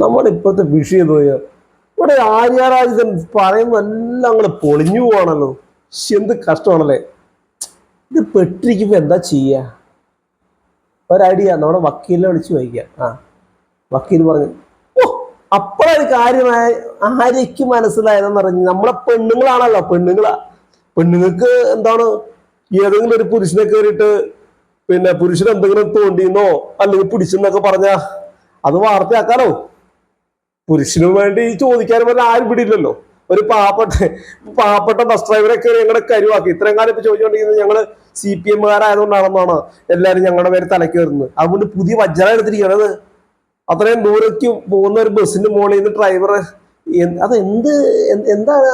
നമ്മുടെ ഇപ്പോഴത്തെ വിഷയം പറയുക ഇവിടെ ആര്യാരാജൻ പറയുന്ന എല്ലാം അങ്ങോട്ട് പൊളിഞ്ഞു പോകണല്ലോ എന്ത് കഷ്ടമാണല്ലേ? ഇത് പെട്ടിരിക്കുമ്പോൾ എന്താ ചെയ്യുക ഒരടിയ നമ്മുടെ വക്കീലിനെ വിളിച്ച് വായിക്കാം ആ വക്കീൽ പറഞ്ഞു ഓ അപ്പോഴൊരു കാര്യമായ ആര്യയ്ക്ക് മനസ്സിലായതെന്ന് പറഞ്ഞു നമ്മളെ പെണ്ണുങ്ങളാണല്ലോ പെണ്ണുങ്ങളാ. പെണ്ണുങ്ങൾക്ക് എന്താണ് ഏതെങ്കിലും ഒരു പുരുഷനെ കയറിയിട്ട് പിന്നെ പുരുഷൻ എന്തെങ്കിലും തോണ്ടിന്നോ അല്ലെങ്കിൽ പിടിച്ചെന്നൊക്കെ പറഞ്ഞാ അത് വാർത്തയാക്കാലോ? പുരുഷന് വേണ്ടി ചോദിക്കാൻ പറഞ്ഞാൽ ആരും പിടിയില്ലല്ലോ ഒരു പാവപ്പെട്ട പാവപ്പെട്ട ബസ് ഡ്രൈവറെ കയറി ഞങ്ങളുടെ കരുവാക്കി. ഇത്രയും കാലം ഇപ്പൊ ചോദിച്ചുകൊണ്ടിരിക്കുന്നത് ഞങ്ങൾ സി പി എമ്മുകാരായതുകൊണ്ടാണെന്നാണ് എല്ലാവരും ഞങ്ങളുടെ പേര് തലയ്ക്ക് വരുന്നത് അതുകൊണ്ട് പുതിയ വജ്രം എടുത്തിരിക്കണത് അത്രയും ദൂരേക്ക് പോകുന്ന ഒരു ബസ്സിന്റെ മുകളിൽ നിന്ന് ഡ്രൈവർ അത് എന്ത് എന്ത് എന്താണ്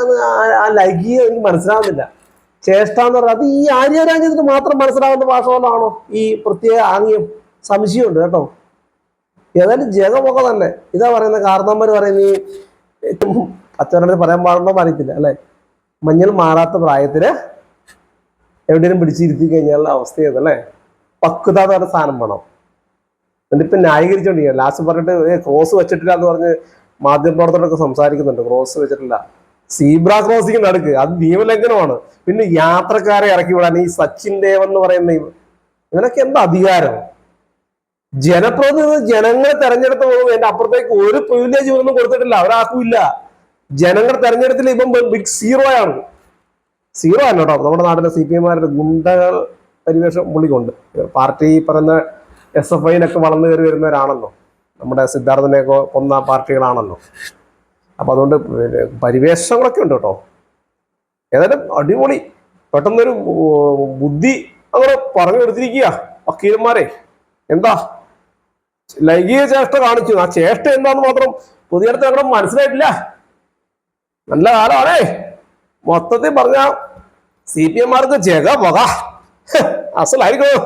ആ- ലൈകി എനിക്ക് മനസ്സിലാവുന്നില്ല. ചേഷ്ട എന്ന് പറഞ്ഞാൽ അത് ഈ ആര്യരാജ്യത്തിന് മാത്രം മനസ്സിലാവുന്ന ഭാഷ കൊണ്ടാണോ ഈ പ്രത്യേക ആംഗ്യം? സംശയമുണ്ട് കേട്ടോ. ഏതായാലും ജഗമൊക്കെ തന്നെ. ഇതാ പറയുന്നത് കാരണന്മാർ പറയുന്ന ഈ അച്ഛനോട് പറയാൻ പാടുണ്ടോ അറിയത്തില്ല അല്ലെ? മഞ്ഞൾ മാറാത്ത പ്രായത്തിൽ എവിടെയും പിടിച്ചിരുത്തി കഴിഞ്ഞാലുള്ള അവസ്ഥ ഏതല്ലേ പക്വത എന്ന് സാധനം വേണം. എന്നിട്ടിപ്പൊ ന്യായീകരിച്ചോണ്ടിരിക്കുക ലാസ്റ്റ് പറഞ്ഞിട്ട് ക്രോസ് വെച്ചിട്ടില്ല എന്ന് പറഞ്ഞ് മാധ്യമപ്രവർത്തകരൊക്കെ സംസാരിക്കുന്നുണ്ട്. ക്രോസ് വെച്ചിട്ടില്ല. സീബ്ര ക്രോസിങ് നടക്ക്. അത് നിയമലംഘനമാണ്. പിന്നെ യാത്രക്കാരെ ഇറക്കി വിടാൻ ഈ സച്ചിൻ ദേവ് എന്ന് പറയുന്ന ഇവനൊക്കെ എന്താ അധികാരം. ജനപ്രതിനിധി ജനങ്ങളെ തെരഞ്ഞെടുത്ത് പോകും എന്റെ അപ്പുറത്തേക്ക് ഒരു പ്രിവിലേജ് ഒന്നും കൊടുത്തിട്ടില്ല. അവരാർക്കും ഇല്ല ജനങ്ങൾ തെരഞ്ഞെടുത്തിൽ ഇപ്പം ബിഗ് സീറോ ആണ്. സീറോ ആണ് കേട്ടോ. നമ്മുടെ നാട്ടിലെ സി പി എമാരുടെ ഗുണ്ടകൾ പരിവേഷം പുള്ളിക്കുണ്ട് പാർട്ടി പറയുന്ന എസ് എഫ് ഐനൊക്കെ വളർന്നു കയറി വരുന്നവരാണല്ലോ. നമ്മുടെ സിദ്ധാർത്ഥനെയൊക്കെ കൊന്ന പാർട്ടികളാണല്ലോ. അപ്പൊ അതുകൊണ്ട് പരിവേഷങ്ങളൊക്കെ ഉണ്ട് കേട്ടോ. ഏതായാലും അടിപൊളി. പെട്ടെന്നൊരു ബുദ്ധി അങ്ങനെ പറഞ്ഞു കൊടുത്തിരിക്കുക വക്കീലന്മാരെ. എന്താ? ലൈംഗിക ചേഷ്ട കാണിച്ചു. ആ ചേഷ്ട എന്താന്ന് മാത്രം പുതിയടുത്ത് ഞങ്ങൾ മനസ്സിലായിട്ടില്ല. നല്ല കാലമാണേ. മൊത്തത്തിൽ പറഞ്ഞ സി പി എംമാർക്ക് ജഗ പോക അസലായിരിക്കും